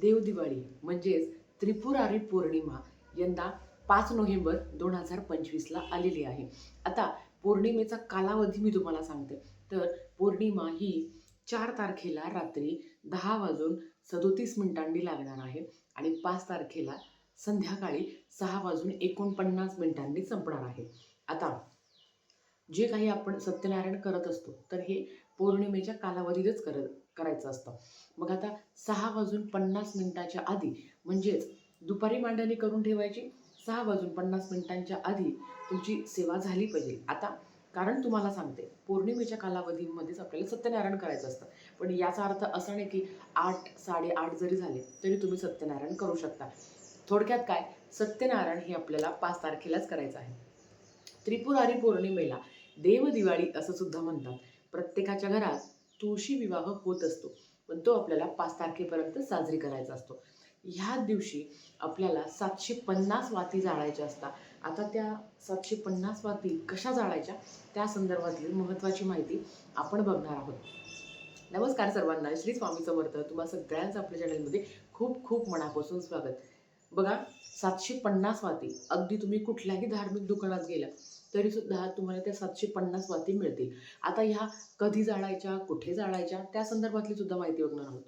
देवदिवाळी म्हणजेच त्रिपुरारी पौर्णिमा यंदा पाच नोव्हेंबर दोन हजार पंचवीसला आलेली आहे. आता पौर्णिमेचा कालावधी मी तुम्हाला सांगते. तर पौर्णिमा ही चार तारखेला रात्री दहा वाजून सदोतीस मिनिटांनी लागणार आहे आणि पाच तारखेला संध्याकाळी सहा वाजून एकोणपन्नास मिनिटांनी संपणार आहे. आता जे काही आपण सत्यनारायण करत असतो तर हे पौर्णिमेच्या कालावधीतच करत करायचं असतं. मग आता सहा वाजून पन्नास मिनिटाच्या आधी म्हणजेच दुपारी मांडणी करून ठेवायची सहा वाजून पन्नास मिनिटांच्या आधी तुमची सेवा झाली पाहिजे. आता कारण तुम्हाला सांगते पौर्णिमेच्या कालावधीमध्येच आपल्याला सत्यनारायण करायचं असतं. पण याचा अर्थ असा नाही की आठ साडेआठ जरी झाले तरी तुम्ही सत्यनारायण करू शकता. थोडक्यात काय? सत्यनारायण हे आपल्याला पाच तारखेलाच करायचं आहे. त्रिपुरारी पौर्णिमेला देवदिवाळी असं सुद्धा म्हणतात. प्रत्येकाच्या घरात तुळशी विवाह होत असतो. पण तो आपल्याला पाच तारखेपर्यंत साजरी करायचा असतो. ह्या दिवशी आपल्याला सातशे पन्नास वाती जाळायच्या असतात. आता त्या सातशे पन्नास वाती कशा जाळायच्या? त्या संदर्भातली महत्त्वाची माहिती आपण बघणार आहोत. नमस्कार सर्वांना. श्री स्वामी समर्थ. तुम्हा सगळ्यांचं आपल्या चॅनलमध्ये खूप खूप मनापासून स्वागत. बघा सातशे पन्नास वाती. अगदी तुम्ही कुठल्याही धार्मिक दुकानात गेला तरी सुद्धा तुम्हाला त्या सातशे पन्नास वाती मिळतील. आता ह्या कधी जाळायच्या कुठे जाळायच्या त्या संदर्भातली सुद्धा माहिती बघणार आहोत.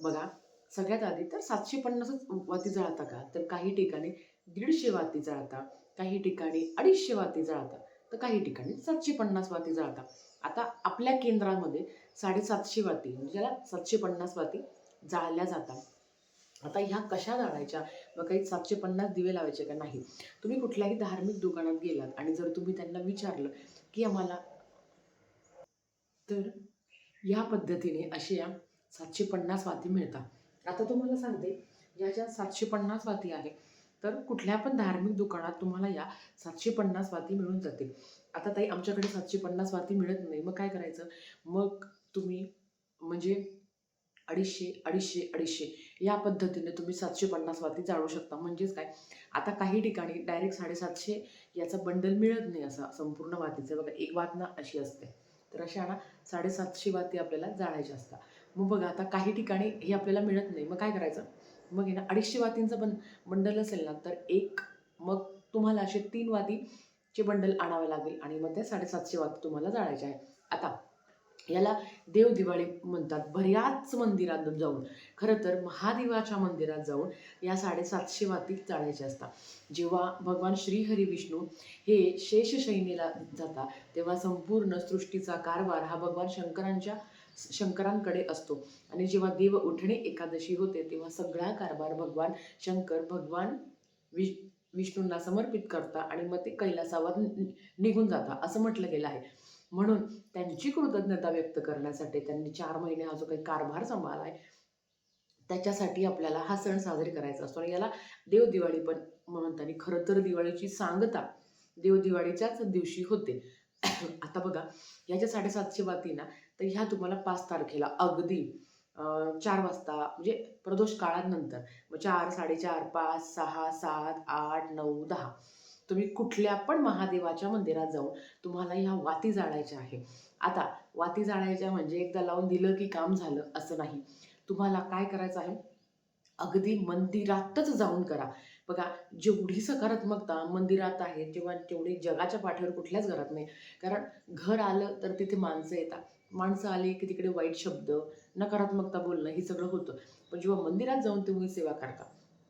बघा सगळ्यात आधी तर सातशे पन्नासच वाती जाळता का? तर काही ठिकाणी दीडशे वाती जाळता काही ठिकाणी अडीचशे वाती जाळता तर काही ठिकाणी सातशे पन्नास वाती जाळता. आता आपल्या केंद्रामध्ये साडेसातशे वाती म्हणजे ज्याला सातशे पन्नास वाती जाळल्या जातात आता ह्या कशा जाळायच्या? मग काही सातशे पन्नास दिवे लावायचे का? नाही. तुम्ही कुठल्याही धार्मिक दुकानात गेलात आणि जर तुम्ही त्यांना विचारलं की आम्हाला तर या पद्धतीने असे या सातशे पन्नास वाती मिळतात. आता तुम्हाला सांगते या ज्या सातशे पन्नास वाती आहे तर कुठल्या पण धार्मिक दुकानात तुम्हाला या सातशे पन्नास वाती मिळून जातील आता ताई आमच्याकडे सातशे पन्नास वाती मिळत नाही. मग काय करायचं? मग तुम्ही म्हणजे अडीचशे अडीचशे अडीचशे. या पद्धतीने तुम्ही सातशे पन्नास वाती जाळू शकता. म्हणजेच काय? आता काही ठिकाणी डायरेक्ट साडेसातशे याचा बंडल मिळत नाही असा संपूर्ण वातीचं. बघा एक वात ना अशी असते. तर अशा ना साडेसातशे वाती आपल्याला जाळायच्या असतात. मग बघा आता काही ठिकाणी हे आपल्याला मिळत नाही. मग काय करायचं? मग हे ना अडीचशे वातींचं बन बंडल असेल ना तर एक मग तुम्हाला असे तीन वातीचे बंडल आणावे लागेल आणि मग त्या साडेसातशे वाती तुम्हाला जाळायचे आहे आता याला देवदिवाळी म्हणतात. बऱ्याच मंदिरात जाऊन. खरं तर महादेवाच्या मंदिरात जाऊन या साडेसातशे वाती जाण्याचे असतात. जेव्हा भगवान श्रीहरी विष्णू हे शेषशैनीला जातात तेव्हा संपूर्ण सृष्टीचा कारभार हा भगवान शंकरांच्या शंकरांकडे असतो. आणि जेव्हा देव उठणे एकादशी होते तेव्हा सगळा कारभार भगवान शंकर भगवान विष विष्णूंना समर्पित करता आणि मग ते कैलासावर निघून जाता असं म्हटलं गेलं आहे. म्हणून त्यांची कृतज्ञता व्यक्त करण्यासाठी त्यांनी चार महिने हा जो काही कारभार सांभाळला आहे त्याच्यासाठी आपल्याला हा सण साजरे करायचा असतो. आणि याला देवदिवाळी पण म्हणतात. खरं तर दिवाळीची सांगता देवदिवाळीच्याच दिवशी होते. आता बघा ह्याच्या साडेसातशे बाती ना तर ह्या तुम्हाला पाच तारखेला अगदी चार वाजता म्हणजे प्रदोष काळानंतर मग चार साडेचार पाच सहा सात आठ नऊ दहा. तुम्ही कुठल्या पण महादेवाच्या मंदिरात जाऊन तुम्हाला ह्या वाती जाळायच्या आहे. आता वाती जाळायच्या म्हणजे एकदा लावून दिलं की काम झालं असं नाही. तुम्हाला काय करायचं आहे? अगदी मंदिरातच जाऊन करा. बघा जेवढी सकारात्मकता मंदिरात आहे किंवा तेवढी जगाच्या पाठीवर कुठल्याच घरात नाही. कारण घर आलं तर तिथे माणसं येतात. माणसं आली की तिकडे वाईट शब्द नकारात्मकता बोलणं हे सगळं होतं. पण जेव्हा मंदिरात जाऊन तुम्ही सेवा करता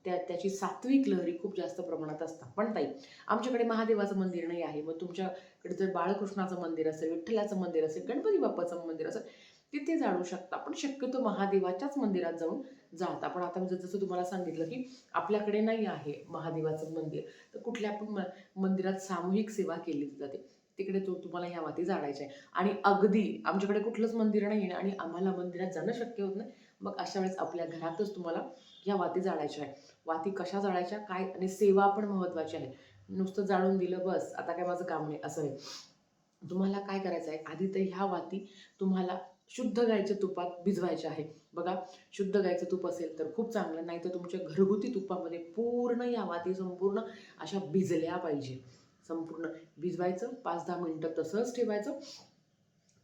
त्या त्याची सात्विक लहरी खूप जास्त प्रमाणात असतात. पण ताई आमच्याकडे महादेवाचं मंदिर नाही आहे. मग तुमच्याकडे जर बाळकृष्णाचं मंदिर असेल विठ्ठलाचं मंदिर असेल गणपती बाप्पाचं मंदिर असेल तिथे जाणू शकता. पण शक्यतो महादेवाच्याच मंदिरात जाऊन जाता. पण आता मी जसं तुम्हाला सांगितलं की आपल्याकडे नाही आहे महादेवाचं मंदिर. तर कुठल्या पण म मंदिरात सामूहिक सेवा केली जाते. तिकडे तो तुम्हाला ह्या वाती जाळायच्या आहे आणि अगदी आमच्याकडे कुठलंच मंदिर नाही आहे आणि आम्हाला मंदिरात जाणं शक्य होत नाही. मग अशा वेळेस आपल्या घरातच तुम्हाला ह्या वाती जाळायच्या आहे वाती कशा जाळायच्या? काय? आणि सेवा पण महत्त्वाची आहे. नुसतं जाळून दिलं बस आता काय माझं काम नाही असं आहे तुम्हाला काय करायचं आहे? आधी तर ह्या वाती तुम्हाला शुद्ध गायच्या तुपात भिजवायच्या आहे बघा शुद्ध गायचं तूप असेल तर खूप चांगलं नाही तर तुमच्या घरगुती तुपामध्ये पूर्ण या वाती संपूर्ण अशा भिजल्या पाहिजे. संपूर्ण भिजवायचं पाच दहा मिनटं तसंच ठेवायचं.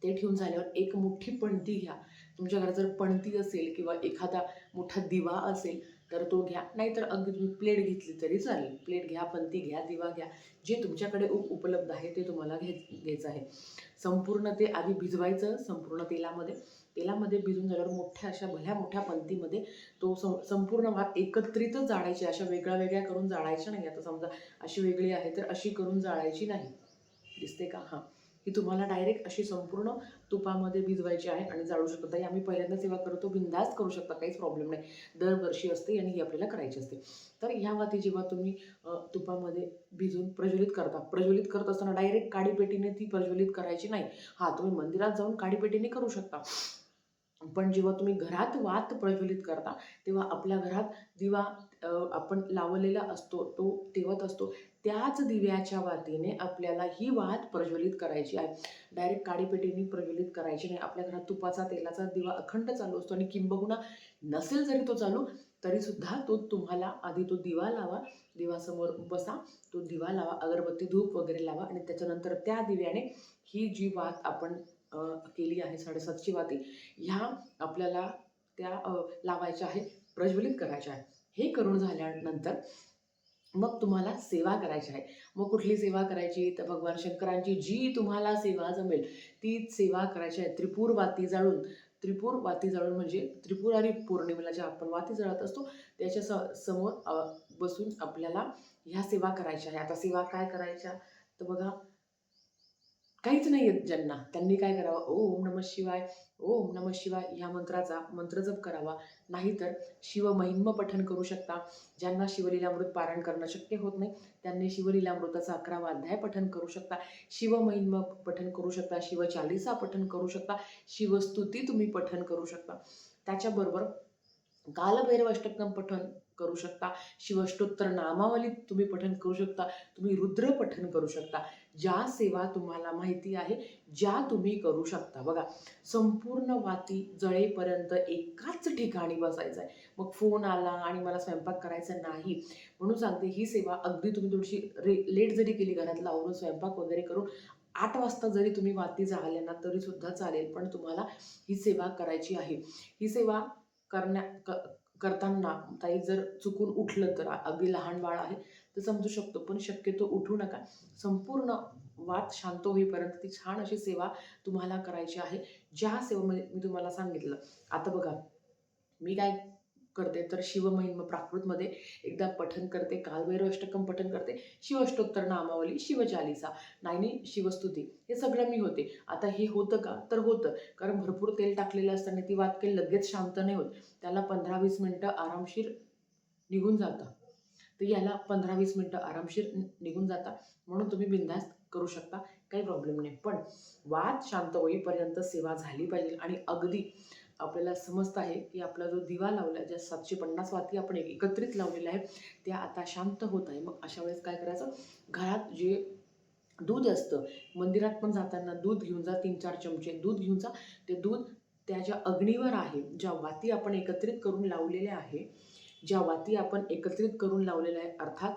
ते ठेवून झाल्यावर एक मोठी पणती घ्या. तुमच्या घरात जर पणती असेल किंवा एखादा मोठा दिवा असेल तर तो घ्या. नाहीतर अगदी तुम्ही प्लेट घेतली तरी चालेल. प्लेट घ्या पणती घ्या दिवा घ्या. जे तुमच्याकडे उप उपलब्ध आहे ते तुम्हाला घे घ्यायचं आहे. संपूर्ण ते आधी भिजवायचं संपूर्ण तेलामध्ये. तेलामध्ये भिजून झाल्यावर मोठ्या अशा भल्या मोठ्या पंक्तीमध्ये तो सं संपूर्ण भाग एकत्रितच जाळायची अशा वेगळ्या वेगळ्या करून जाळायच्या नाही. आता समजा अशी वेगळी आहे तर अशी करून जाळायची नाही. दिसते का? हां. ही तुम्हाला डायरेक्ट अशी संपूर्ण तुपामध्ये भिजवायची आहे आणि जाळू शकता. ही आम्ही पहिल्यांदा सेवा करतो बिंदास्त करू शकता काहीच प्रॉब्लेम नाही. दरवर्षी असते आणि ही आपल्याला करायची असते. तर ह्या वाती जेव्हा तुम्ही तुपामध्ये भिजून प्रज्वलित करता प्रज्वलित करत असताना डायरेक्ट काडीपेटीने ती प्रज्वलित करायची नाही. हा तुम्ही मंदिरात जाऊन काडीपेटीने करू शकता. पण जेव्हा तुम्ही घरात वात प्रज्वलित करता तेव्हा आपल्या घरात दिवा आपण लावलेला असतो तो तेवत असतो. त्याच दिव्याच्या वातीने आपल्याला ही वात प्रज्वलित करायची आहे. डायरेक्ट काडीपेटीने प्रज्वलित करायची नाही. आपल्या घरात तुपाचा तेलाचा दिवा अखंड चालू असतो आणि किंबहुना नसेल जरी तो चालू तरीसुद्धा तो तुम्हाला आधी तो दिवा लावा. दिवासमोर बसा. तो दिवा लावा. अगरबत्ती धूप वगैरे लावा आणि त्याच्यानंतर त्या दिव्याने ही जी वात आपण केली आहे साडेसातची वाती ह्या आपल्याला त्या लावायच्या आहे प्रज्वलित करायच्या आहे हे करून झाल्यानंतर मग तुम्हाला सेवा करायची आहे. मग कुठली सेवा करायची? तर भगवान शंकरांची जी तुम्हाला सेवा जमेल ती सेवा करायची आहे त्रिपूर वाती जाळून. त्रिपूर वाती जाळून म्हणजे त्रिपुरारी पौर्णिमेला ज्या आपण वाती जळत असतो त्याच्या स समोर बसून आपल्याला ह्या सेवा करायच्या आहे. आता सेवा काय करायच्या? तर बघा काहीच नाही येत ज्यांना. त्यांनी काय करावं? ओम नम शिवाय ओम नम शिवाय ह्या मंत्राचा मंत्रजप करावा. नाहीतर शिवमहिम्न पठण करू शकता. ज्यांना शिवलीलामृत पारायण करणं शक्य होत नाही त्यांनी शिवलीलामृताचा अकरावा अध्याय पठण करू शकता. शिवमहिम्न पठण करू शकता. शिवचालिसा पठण करू शकता. शिवस्तुती तुम्ही पठण करू शकता. त्याच्याबरोबर कालभैरव अष्टकम पठण करू शकता. शिवष्टोत्तर नामावली तुम्ही पठन करू शकता. तुम्ही रुद्र पठन करू शकता. ज्या सेवा तुम्हाला माहिती आहे ज्या तुम्ही करू शकता. बघा संपूर्ण वाती जळेपर्यंत एकाच ठिकाणी बसायचं आहे मग फोन आला आणि मला स्वयंपाक करायचा नाही म्हणून सांगते ही सेवा अगदी तुम्ही थोडीशी रे लेट जरी केली घरातला आवरून स्वयंपाक वगैरे करून आठ वाजता जरी तुम्ही वाती जाळल्या ना तरीसुद्धा चालेल. पण तुम्हाला ही सेवा करायची आहे. ही सेवा करण्या क करताना ताई जर चुकून उठलं तर अगदी लहान बाळ आहे तर समजू शकतो पण शक्यतो उठू नका. संपूर्ण वाद शांत होईपर्यंत ती छान अशी सेवा तुम्हाला करायची आहे. ज्या सेवेमध्ये मी तुम्हाला सांगितलं. आता बघा मी काय करते. तर शिवमहिम प्राकृतमध्ये एकदा पठन करते कालभैरव अष्टकम पठन करते शिवष्टोत्तर नामावली शिवचालिसा नायनी शिवस्तुती हे सगळं मी होते. आता हे होतं का? तर होतं. कारण भरपूर तेल टाकलेलं असताना ती वाद काही लगेच शांत नाही होत. त्याला पंधरा वीस मिनटं आरामशीर निघून जातं. तर याला पंधरा वीस मिनटं आरामशीर निघून जातात म्हणून तुम्ही बिंदास्त करू शकता. काही प्रॉब्लेम नाही. पण वाद शांत होईपर्यंत सेवा झाली पाहिजे. आणि अगदी आपल्याला समजत आहे की आपला जो दिवा लावला ज्या सातशे पन्नास वाती आपण एक- एकत्रित लावलेल्या आहेत त्या आता शांत होत आहे. मग अशा वेळेस काय करायचं? घरात जे दूध असतं मंदिरात पण जाताना दूध घेऊन जा तीन चार चमचे दूध घेऊन जा. ते दूध त्या ज्या अग्नीवर आहे ज्या वाती आपण एकत्रित करून लावलेल्या आहे ज्या वाती आपण एकत्रित करून लावलेल्या आहे अर्थात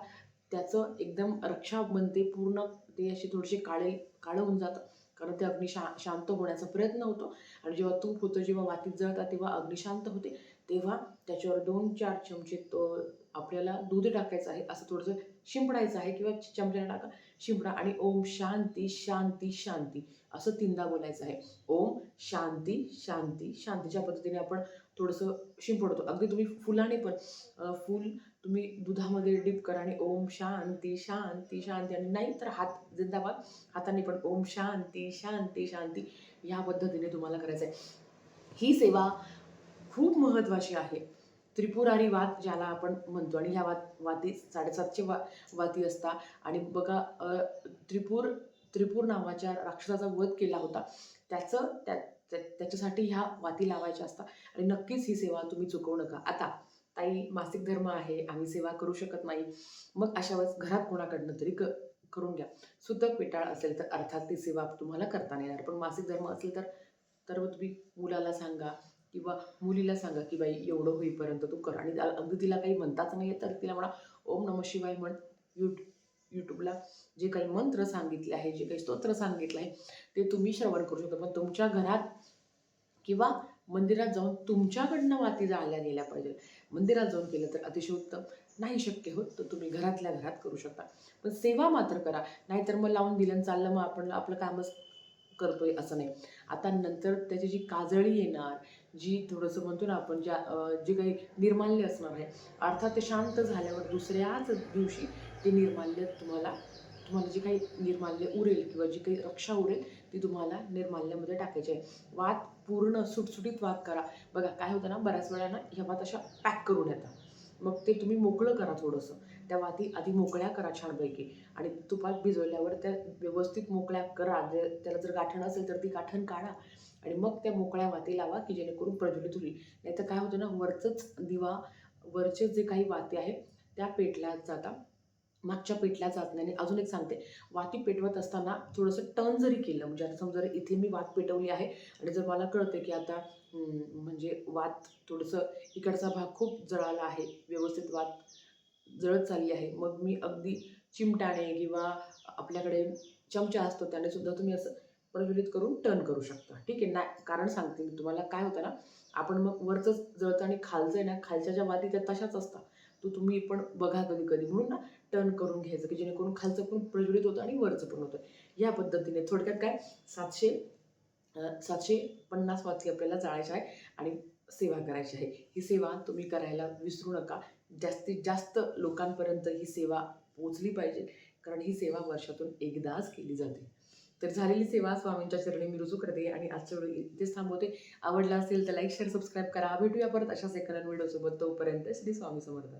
त्याचं एकदम रक्षा बनते पूर्ण ते असे थोडेसे काळे काळं होऊन जातं. कारण ते अग्नी शा शांत होण्याचा प्रयत्न होतो. आणि जेव्हा तूप होतं जेव्हा वातीत जळतात तेव्हा अग्नी शांत होते. तेव्हा त्याच्यावर दोन चार चमचे तो आपल्याला दूध टाकायचं आहे असं थोडंसं शिंपडायचं आहे किंवा चमच्याने टाका. शिंपडा आणि ओम शांती शांती शांती असं तीनदा बोलायचं आहे. ओम शांती शांती शांतीच्या पद्धतीने आपण थोडंसं शिंपडतो. अगदी तुम्ही फुलाने पण फूल तुम्ही दुधामध्ये डिप करा आणि ओम शांती शांती शांती आणि नाही तर हात जिंदाबाद. हाताने पण ओम शांती शांती शांती ह्या पद्धतीने तुम्हाला करायचं आहे ही सेवा खूप महत्त्वाची आहे. त्रिपुरारी वात ज्याला आपण म्हणतो आणि ह्या वात वाती साडेसातशे वा वाती असतात आणि बघा त्रिपूर त्रिपूर नावाच्या राक्षसाचा वध केला होता. त्याचं त्या- त्याच्यासाठी ह्या वाती लावायच्या असतात. आणि नक्कीच ही सेवा तुम्ही चुकवू नका. आता ताई मासिक धर्म आहे. आम्ही सेवा करू शकत नाही. मग अशा वेळेस घरात कोणाकडनं तरी क करून घ्या. सुतक पिटाळ असेल तर अर्थात ती सेवा तुम्हाला करता येणार. पण मासिक धर्म असेल तर तर मग तुम्ही मुलाला सांगा किंवा मुलीला सांगा की बाई एवढं होईपर्यंत तू कर. आणि अगदी तिला काही म्हणताच नाही तर तिला म्हणा ओम नम शिवाय म्हण. यूट यूट्यूबला जे काही मंत्र सांगितले आहे जे काही स्तोत्र सांगितलं आहे ते तुम्ही श्रवण करू शकता. पण तुमच्या घरात किंवा मंदिरात जाऊन तुमच्याकडनं वाती जाळल्या गेल्या पाहिजे. मंदिरात जाऊन केलं तर अतिशय उत्तम. नाही शक्य होत तर तुम्ही घरातल्या घरात करू शकता. पण सेवा मात्र करा. नाहीतर मग लावून दिलं चाललं मग आपण आपलं कामच करतोय असं नाही. आता नंतर त्याची जी काजळी येणार जी थोडंसं म्हणतो ना आपण ज्या जे काही निर्माल्य असणार आहे अर्थात ते शांत झाल्यावर दुसऱ्याच दिवशी ते निर्माल्य तुम्हाला तुम्हाला जे काही निर्माल्य उरेल किंवा जी काही रक्षा उरेल ती तुम्हाला निर्माल्यामध्ये टाकायची आहे. वाद पूर्ण सुटसुटीत वाद करा. बघा काय होतं ना बऱ्याच वेळा ना ह्या वात अशा पॅक करून येतात. मग ते तुम्ही मोकळं करा थोडंसं. त्या वाती आधी मोकळ्या करा छानपैकी. आणि तुपात भिजवल्यावर त्या व्यवस्थित मोकळ्या करा. जे त्याला जर गाठण असेल तर ती गाठण काढा. आणि मग त्या मोकळ्या वाती लावा की जेणेकरून प्रज्वलित होईल. नाहीतर काय होतं ना वरचंच दिवा वरचे जे काही वाती आहेत त्या पेटल्या जातात मागच्या पेटल्या जात नाही. आणि अजून एक सांगते वाती पेटवत असताना थोडंसं टर्न जरी केलं म्हणजे आता समजा जर इथे मी वात पेटवली आहे आणि जर मला कळते की आता म्हणजे वात थोडंसं इकडचा भाग खूप जळाला आहे व्यवस्थित वात जळत चालली आहे मग मी अगदी चिमटाने किंवा आपल्याकडे चमचा असतो त्याने सुद्धा तुम्ही असं प्रज्वलित करून टर्न करू शकता. ठीक आहे नाही कारण सांगते मी तुम्हाला काय होतं ना आपण मग वरचंच जळतं आणि खालचं आहे ना खालच्या ज्या वाती त्या तशाच असतात. तो तुम्ही पण बघा कधी कधी म्हणून ना टर्न करून घ्यायचं की जेणेकरून खालचं पण प्रज्वलित होतं आणि वरचं पण होतं. या पद्धतीने थोडक्यात काय? सातशे सातशे पन्नास वाती आपल्याला जाळायच्या आहे आणि सेवा करायची आहे. ही सेवा तुम्ही करायला विसरू नका. जास्तीत जास्त लोकांपर्यंत ही सेवा पोचली पाहिजे कारण ही सेवा वर्षातून एकदाच केली जाते. तर झालेली सेवा स्वामींच्या चरणी मी रुजू करते आणि आजच्या वेळी इथेच थांबवते. आवडला असेल तर लाईक शेअर सबस्क्राईब करा. भेटूया परत अशाच एखाद्या व्हिडिओसोबत. तोपर्यंत श्री स्वामी समर्थ.